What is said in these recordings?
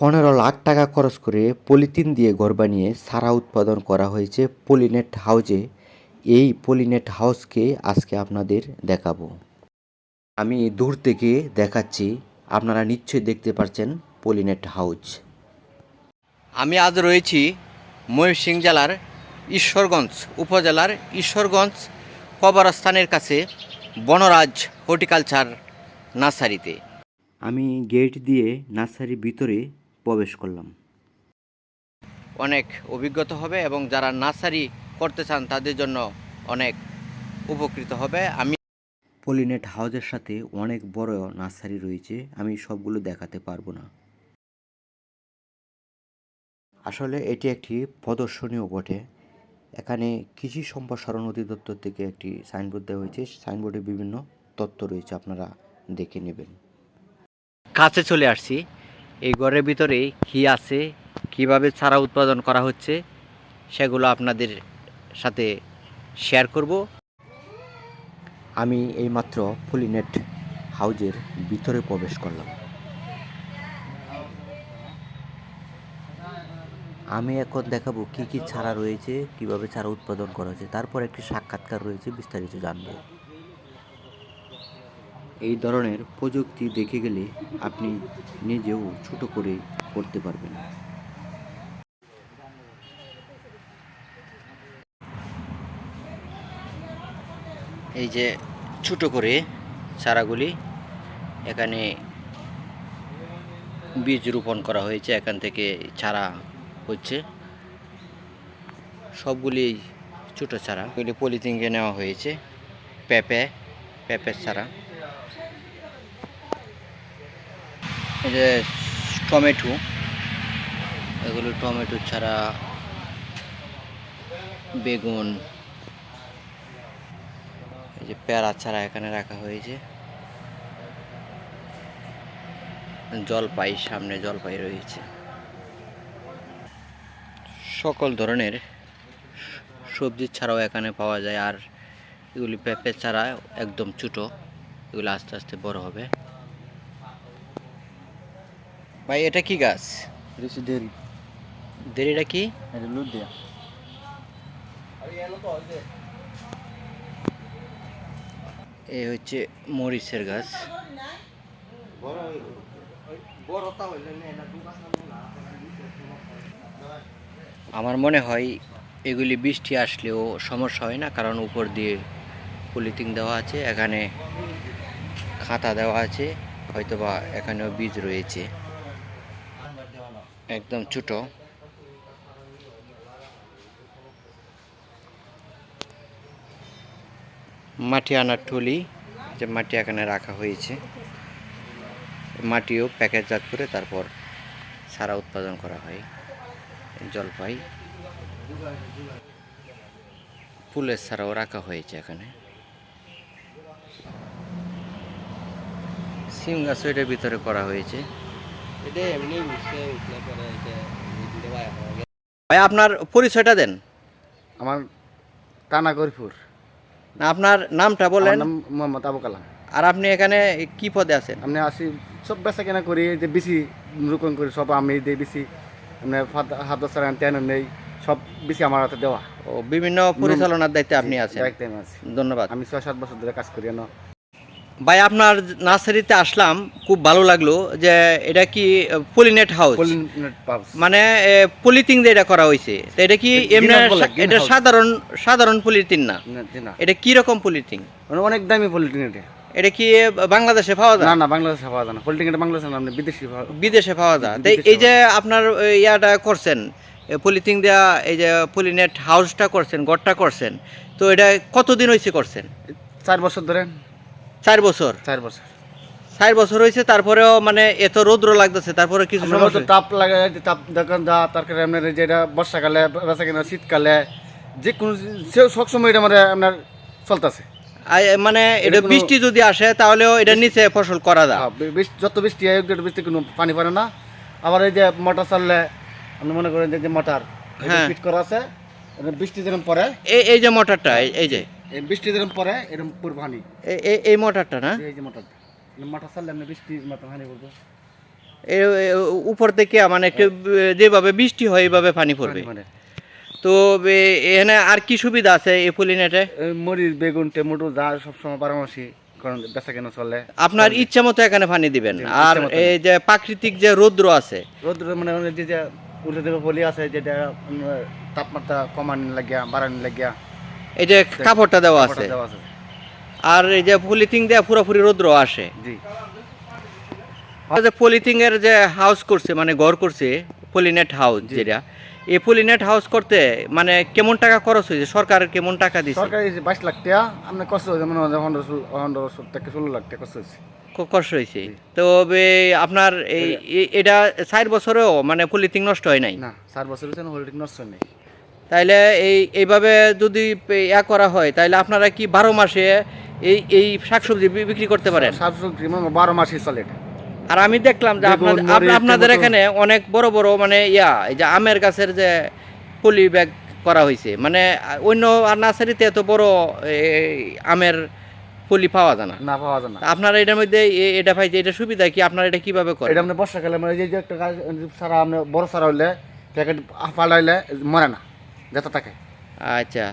পনেরো লাখ টাকা খরচ করে পলিথিন দিয়ে ঘর বানিয়ে সারা উৎপাদন করা হয়েছে পলিনেট হাউজে। এই পলিনেট হাউসকে আজকে আপনাদের দেখাবো। আমি দূর থেকে দেখাচ্ছি, আপনারা নিশ্চয়ই দেখতে পাচ্ছেন পলিনেট হাউস আমি আজ রয়েছি ময়ূরসিং জেলার ঈশ্বরগঞ্জ উপজেলার ঈশ্বরগঞ্জ কবরস্থানের কাছে বনরাজ হর্টিকালচার নার্সারিতে। আমি গেট দিয়ে নার্সারির ভিতরে প্রবেশ করলাম। অনেক অভিজ্ঞতা হবে এবং যারা নার্সারি করতে চান তাদের জন্য অনেক উপকৃত হবে। আমি পলিনেট হাউসের সাথে অনেক বড় নার্সারি রয়েছে আমি সবগুলো দেখাতে পারব না। আসলে এটি একটি প্রদর্শনীয় বটে। এখানে কৃষি সম্প্রসারণ অধিদপ্তর থেকে একটি সাইনবোর্ড দেওয়া হয়েছে। সাইনবোর্ডে বিভিন্ন তথ্য রয়েছে আপনারা দেখে নেবেন। কাছে চলে আসছি। এই ঘরের ভিতরে কি আছে, কীভাবে চারা উৎপাদন করা হচ্ছে, সেগুলো আপনাদের সাথে শেয়ার করব। আমি এইমাত্র ফুলিনেট হাউজের ভিতরে প্রবেশ করলাম। আমি এখন দেখাবো কি কি ছাড়া রয়েছে, কীভাবে ছাড়া উৎপাদন করা হচ্ছে, তারপর একটি সাক্ষাৎকার রয়েছে, বিস্তারিত জানব। এই ধরনের প্রযুক্তি দেখে গেলে আপনি নিজেও ছোট করে করতে পারবেন। এই যে ছোট করে চারাগুলি, এখানে বীজ রোপণ করা হয়েছে, এখান থেকে চারা হচ্ছে। সবগুলি ছোট চারা, এগুলি পলিথিনকে নেওয়া হয়েছে, পেঁপে, পেঁপের চারা। যে টমেটো, এগুলো টমেটো ছাড়া বেগুন, এই যে পেয়ারা ছাড়া এখানে রাখা হয়েছে। জলপাই, সামনে জলপাই রয়েছে। সকল ধরনের সবজি ছাড়াও এখানে পাওয়া যায়, আর এগুলি পেঁপে ছাড়া একদম ছোটো, এগুলো আস্তে আস্তে বড় হবে। ভাই এটা কি গাছ? ডেরি। দেরিটা কি? লুদিয়া এই হচ্ছে মরিচের গাছ। আমার মনে হয় এগুলি বৃষ্টি আসলেও সমস্যা হয় না কারণ উপর দিয়ে পলিথিন দেওয়া আছে এখানে খাতা দেওয়া আছে হয়তোবা এখানেও বীজ রয়েছে। একদম ছোটো। মাটি আনার টলি যে মাটি এখানে রাখা হয়েছে। মাটিও প্যাকেটজাত করে তারপর সারা উৎপাদন করা হয় জলপাই। ফুলের সারাও রাখা হয়েছে এখানে। সিম গাছও এটার ভিতরে করা হয়েছে। ভাই আপনার পরিচয়টা দেন। আমার টানা গরিপুর। না আপনার নামটা বলেন। মোহাম্মদ আবু কালাম। আর আপনি এখানে কি পদে আছেন? আপনি আসি সব বেচা কেনা করি যে বেশি রোপণ করি সব আমি দিই বেশি আপনি হাত সারান তেন নেই সব বেশি আমার হাতে দেওয়া। ও বিভিন্ন পরিচালনার দায়িত্বে আপনি আছেন। দায়িত্বে আমি আছি। ধন্যবাদ। আমি ছয় সাত বছর ধরে কাজ করি না ভাই আপনার নার্সারিতে আসলাম খুব ভালো লাগল যে এটা কি পলিনেট হাউস মানে পলিথিন দিয়ে এটা করা হয়েছে। তো এটা কি এমনি এটা সাধারণ সাধারণ পলিথিন না? এটা কি রকম পলিথিন মানে অনেক দামি পলিথিন এটা। এটা কি বাংলাদেশে পাওয়া যায়? না না বাংলাদেশে পাওয়া যায় না। পলিটিং এটা বাংলাদেশে না আপনি বিদেশি পাওয়া- বিদেশে পাওয়া যায়। এই যে আপনার ইয়াটা করছেন পলিথিন দেওয়া এই যে পলিনেট হাউসটা করছেন গড়টা করছেন তো এটা কতদিন হয়েছে করছেন? চার বছর ধরে। চার বছর। চার বছর। চার বছর হয়েছে তারপরেও মানে এত রৌদ্র লাগতেছে তারপরে কিছু সমস্যা তো তাপ লাগে তাপ দোকান দা তারপরে আপনার যেটা বর্ষাকালে বেচা কিনা শীতকালে যে কোনো সব সময় এটা মানে আপনার চলতেছে। মানে এটা বৃষ্টি যদি আসে তাহলেও এটার নিচে ফসল করা যায়। যত বৃষ্টি হয় একটু বৃষ্টি কোনো পানি পড়ে না। আবার এই যে মোটর চাললে আপনি মনে করেন যে মোটর হ্যাঁ। ফিট করা আছে বৃষ্টি যেরকম পরে এই এই যে মোটরটা এই- যে। বৃষ্টি যেরকম পরে এরকম পুরো পানি এই- মোটরটা না? এই যে মোটর মোটর চাললে আপনি বৃষ্টি মতো পানি পড়বে। উপর থেকে মানে একটু যেভাবে বৃষ্টি হয় এইভাবে পানি পড়বে। মানে তো এখানে আর কি সুবিধা আছে এই পলিনেটে? এই মরিচ বেগুন টমেটো যা সবসময় কারণ বেচা কেনা চলে। আপনার ইচ্ছা মতো এখানে পানি দিবেন। আর এই যে প্রাকৃতিক যে রৌদ্র আছে। রোদ্র মানে মানে যে যে উল্টো দিকে বলি আছে যেটা তাপমাত্রা কমানি লাগিয়া বাড়ানি লাগিয়া এই যে কাপড়টা দেওয়া আছে। আর এই যে পলিথিন দেওয়া পুরোপুরি রৌদ্র আসে। জি। যে পলিথিন এর যে হাউস করছে মানে ঘর করছে পলিনেট হাউস যেটা এই পলিনেট হাউস করতে মানে কেমন টাকা খরচ হয়েছে? সরকার কেমন টাকা দিচ্ছে সরকারি যে বাইশ লাখ টাকা আপনার কষ্ট হয়েছে মনে হয় থেকে ষোলো লাখ টাকা কষ্ট হয়েছে। কষ্ট হয়েছে। তো বে- আপনার এই এটা চার বছরেও মানে পলিথিন নষ্ট হয় নাই? না চার বছর হয়েছে না হোল্ডিং নষ্ট নেই। তাইলে এই এইভাবে যদি ইয়া করা হয় তাহলে আপনারা কি বারো মাসে এই এই শাকসবজি বিক্রি করতে পারেন? শাকসবজি বারো মাসই চলে আর আমি দেখলাম যে আপনাদের আপনাদের এখানে অনেক বড় বড় মানে ইয়া এই যে আমের গাছের যে পলি ব্যাগ করা হয়েছে মানে অন্য আর নার্সারিতে এত বড় আমের পলি পাওয়া যায় না। না পাওয়া যায় না। আপনারা এটার মধ্যে এটা পাইছে এটা সুবিধা কি? আপনারা এটা কীভাবে করেন? এটা মানে বর্ষাকালে মানে যে যে একটা গাছ সারা আপনি বড় সারা হইলে প্যাকেট পালাইলে মরে না। যেতে থাকে। আচ্ছা।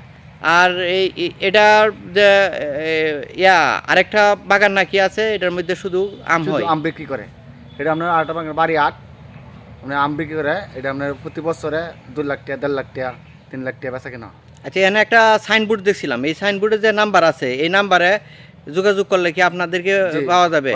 আর এই এটার যে ইয়া আরেকটা বাগান নাকি আছে? এটার মধ্যে শুধু আম হয়? আম বিক্রি করে। এটা আপনার আটটা বাগান বাড়ি আট। আপনি আম বিক্রি করে এটা আপনার প্রতি বছরে দু লাখ টাকা দেড় লাখ টাকা তিন লাখ টাকা বেচা কিনা। আচ্ছা এখানে একটা সাইনবোর্ড দেখছিলাম। এই সাইনবোর্ডে যে নাম্বার আছে এই নাম্বারে যোগাযোগ করলে কি আপনাদেরকে পাওয়া যাবে?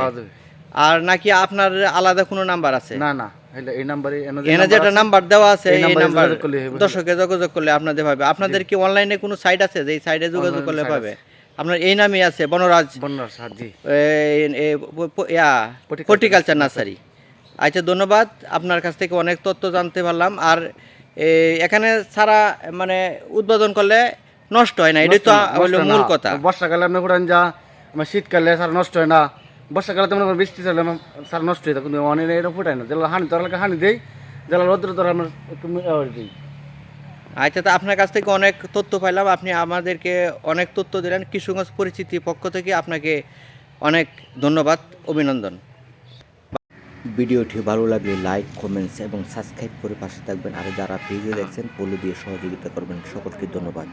আর নাকি আপনার আলাদা কোনো নাম্বার আছে? না না। এই নাম্বারে এখানে যেটা নাম্বার দেওয়া আছে এই এই নাম্বার যোগাযোগ করলে হবে। দর্শকে যোগাযোগ করলে আপনাদের পাবে আপনাদের কি অনলাইনে কোনো সাইট আছে যে সাইটে যোগাযোগ করলে পাবে? আপনার এই নামই আছে বনরাজ। বন্যার সাহায্য এই- এই প- প- Horticulture হর্টিকালচার নার্সারি। আচ্ছা ধন্যবাদ। আপনার কাছ থেকে অনেক তথ্য জানতে পারলাম। আর এখানে সারা মানে উদ্বোধন করলে নষ্ট হয় না। এটাই তো মূল কথা। বর্ষাকালে আপনি যা শীতকালে সার নষ্ট হয় না। বর্ষাকালে তো মনে করেন বৃষ্টি চলে আমার সার নষ্ট হয়ে থাকে কিন্তু অনেক এরকম ফুটায় না। যেগুলো হানি তোর হানি দেই যেগুলো রৌদ্র তোর আমরা একটু দিই। আচ্ছা তো আপনার কাছ থেকে অনেক তথ্য পাইলাম। আপনি আমাদেরকে অনেক তথ্য দিলেন। কিশোরগঞ্জ পরিচিতি পক্ষ থেকে আপনাকে অনেক ধন্যবাদ অভিনন্দন। ভিডিওটি ভালো লাগলে লাইক কমেন্টস এবং সাবস্ক্রাইব করে পাশে থাকবেন। আর যারা পেজে দেখছেন ফলো দিয়ে সহযোগিতা করবেন। সকলকে ধন্যবাদ।